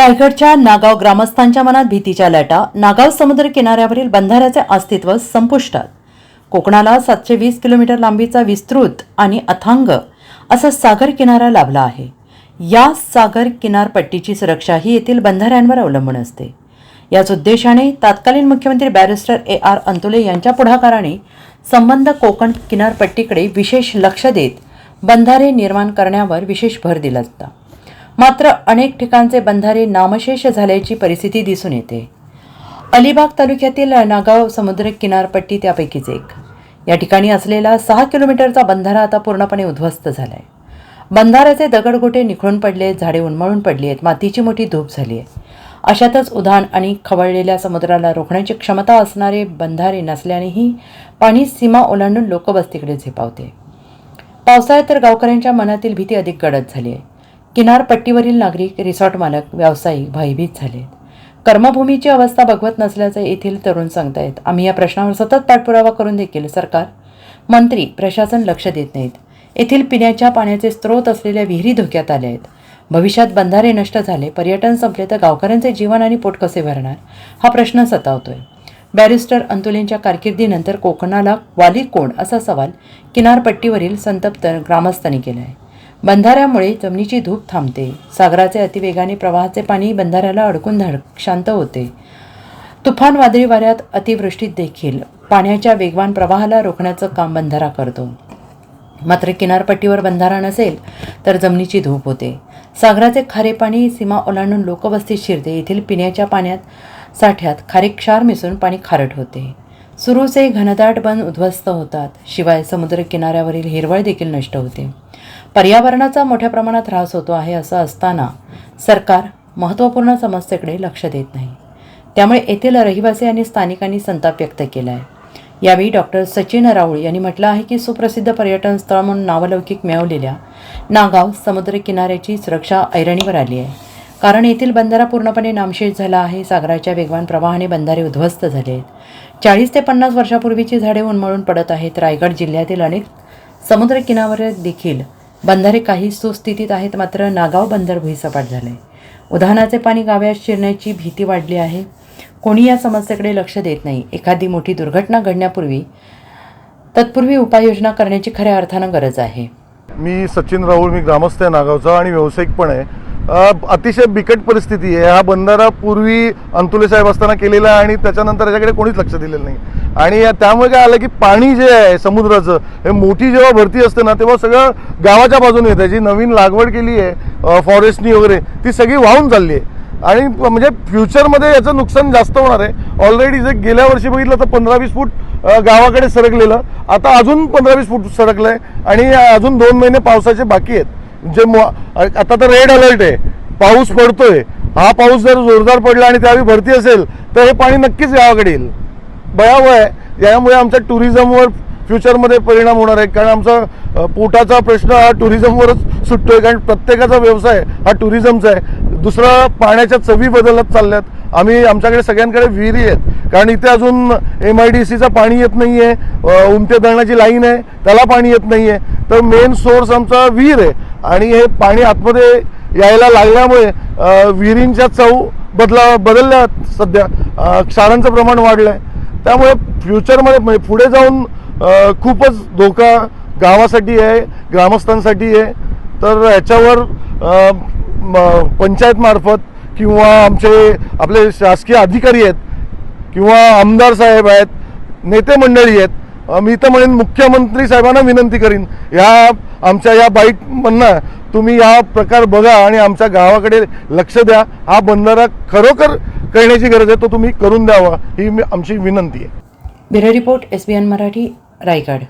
रायगडच्या नागाव ग्रामस्थांच्या मनात भीतीच्या लाटा नागाव समुद्र किनाऱ्यावरील बंधाऱ्याचे अस्तित्व संपुष्टात. कोकणाला सातशे वीस किलोमीटर लांबीचा विस्तृत आणि अथांग असा सागर किनारा लाभला आहे. या सागर किनारपट्टीची सुरक्षा ही येथील बंधाऱ्यांवर अवलंबून असते. याच उद्देशाने तत्कालीन मुख्यमंत्री बॅरिस्टर ए आर अंतुले यांच्या पुढाकाराने संबंध कोकण किनारपट्टीकडे विशेष लक्ष देत बंधारे निर्माण करण्यावर विशेष भर दिला होता. मात्र अनेक ठिकाणचे बंधारे नामशेष झाल्याची परिस्थिती दिसून येते. अलिबाग तालुक्यातील नागाव समुद्र किनारपट्टी त्यापैकीच एक. या ठिकाणी असलेला सहा किलोमीटरचा बंधारा आता पूर्णपणे उद्ध्वस्त झालाय. बंधाऱ्याचे दगडगोटे निखळून पडले झाडे उन्मळून पडली आहेत मातीची मोठी धूप झाली आहे. अशातच उधाण आणि खवळलेल्या समुद्राला रोखण्याची क्षमता असणारे बंधारे नसल्यानेही पाणी सीमा ओलांडून लोकवस्तीकडे झेपावते. पावसाळ्यात तर गावकऱ्यांच्या मनातील भीती अधिक गडद झाली आहे. किनारपट्टीवरील नागरिक रिसॉर्ट मालक व्यावसायिक भयभीत झाले कर्मभूमीची अवस्था बघवत नसल्याचं येथील तरुण सांगतायत. आम्ही या प्रश्नावर सतत पाठपुरावा करून देखील सरकार मंत्री प्रशासन लक्ष देत नाहीत. येथील पिण्याच्या पाण्याचे स्रोत असलेल्या विहिरी धोक्यात आल्या आहेत भविष्यात बंधारे नष्ट झाले पर्यटन संपले तर गावकऱ्यांचे जीवन आणि पोट कसे भरणार? हा प्रश्न सतावतोय. बॅरिस्टर अंतुलेंच्या कारकिर्दीनंतर कोकणाला वाली कोण असा सवाल किनारपट्टीवरील संतप्त ग्रामस्थांनी केला आहे बंधाऱ्यामुळे जमिनीची धूप थांबते. सागराचे अतिवेगाने प्रवाहाचे पाणी बंधाऱ्याला अडकून धाड शांत होते. तुफान वादळी वाऱ्यात अतिवृष्टीत देखील पाण्याच्या वेगवान प्रवाहाला रोखण्याचं काम बंधारा करतो. मात्र किनारपट्टीवर बंधारा नसेल तर जमिनीची धूप होते. सागराचे खारे पाणी सीमा ओलांडून लोकवस्तीत शिरते. येथील पिण्याच्या पाण्यात साठ्यात खारे क्षार मिसळून पाणी खारट होते. सुरूचे घनदाट बन उद्ध्वस्त होतात. शिवाय समुद्र किनाऱ्यावरील हिरवळ देखील नष्ट होते. पर्यावरणाचा मोठ्या प्रमाणात ऱ्हास होतो आहे असं असताना सरकार महत्त्वपूर्ण समस्येकडे लक्ष देत नाही. त्यामुळे येथील रहिवासी आणि स्थानिकांनी संताप व्यक्त केला आहे यावेळी डॉक्टर सचिन राऊळ यांनी म्हटलं आहे की सुप्रसिद्ध पर्यटन स्थळ म्हणून नावलौकिक मिळवलेल्या नागाव समुद्र किनाऱ्याची सुरक्षा ऐरणीवर आली आहे. कारण येथील बंधारा पूर्णपणे नामशेष झाला आहे. सागराच्या वेगवान प्रवाहाने बंधारे उद्ध्वस्त झाले आहेत. चाळीस ते पन्नास वर्षापूर्वीची झाडे उन्मळून पडत आहेत. रायगड जिल्ह्यातील अनेक समुद्र देखील बंधारे काही सुस्थितीत आहेत मात्र नागाव बंदर भुईसपाट झाले उधाणाचे पाणी गाव्यात शिरण्याची भीती वाढली आहे. कोणी या समस्येकडे लक्ष देत नाही. एखादी मोठी दुर्घटना घडण्यापूर्वी तत्पूर्वी उपाययोजना करण्याची खऱ्या अर्थानं गरज आहे. मी सचिन राहुल मी ग्रामस्थ आहे नागावचा आणि व्यावसायिक पण आहे. अतिशय बिकट परिस्थिती आहे. हा बंधारा पूर्वी अंतुले साहेब असताना केलेला आहे आणि त्याच्यानंतर याच्याकडे कोणीच लक्ष दिलेलं नाही. आणि त्यामुळे काय आलं की पाणी जे आहे समुद्राचं हे मोठी जेव्हा भरती असते ना तेव्हा सगळं गावाच्या बाजूने येतं. जी नवीन लागवड केली आहे फॉरेस्टनी वगैरे ती सगळी वाहून चालली आहे. आणि म्हणजे फ्युचरमध्ये याचं नुकसान जास्त होणार आहे. ऑलरेडी जर गेल्या वर्षी बघितलं तर पंधरा वीस फूट गावाकडे सरकलेलं. आता अजून पंधरा वीस फूट सरकलंय आणि अजून दोन महिने पावसाचे बाकी आहेत. जे मु- आता तर रेड अलर्ट आहे. पाऊस पडतोय. हा पाऊस जर जोरदार पडला आणि त्यावेळी भरती असेल तर हे पाणी नक्कीच गावाकडे येईल. भयावह आहे. यामुळे आमच्या टुरिझमवर फ्युचरमध्ये परिणाम होणार आहे. कारण आमचा पोटाचा प्रश्न हा टुरिझमवरच सुटतोय. कारण प्रत्येकाचा व्यवसाय हा टुरिझमचा आहे. दुसरा पाण्याच्या चवी बदलत चालल्यात. आम्ही आमच्याकडे सगळ्यांकडे विहिरी आहेत. कारण इथे अजून एम आय डी सीचं पाणी येत नाही आहे उमटे धरणाची लाईन आहे. त्याला पाणी येत नाही आहे तर मेन सोर्स आमचा विहीर आहे. आणि हे पाणी आतमध्ये यायला लागल्यामुळे विहिरींच्या चव बदला बदलल्या सध्या. क्षारांचं प्रमाण वाढलं आहे त्यामुळे फ्युचरमध्ये म्हणजे पुढे जाऊन खूपच धोका गावासाठी आहे ग्रामस्थांसाठी आहे. तर याच्यावर म- पंचायतमार्फत किंवा आमचे आपले शासकीय अधिकारी आहेत किंवा आमदार साहेब आहेत नेते मंडळी आहेत मी तर म्हणेन मुख्यमंत्री साहेबांना विनंती करीन ह्या आमच्या या बाईटमधनं तुम्ही हा प्रकार बघा आणि आमच्या गावाकडे लक्ष द्या. हा बंधारा खरोखर करण्याची गरज आहे तो तुम्ही करून द्यावा ही आमची विनंती आहे. Bureau report S B N Marathi Raigad.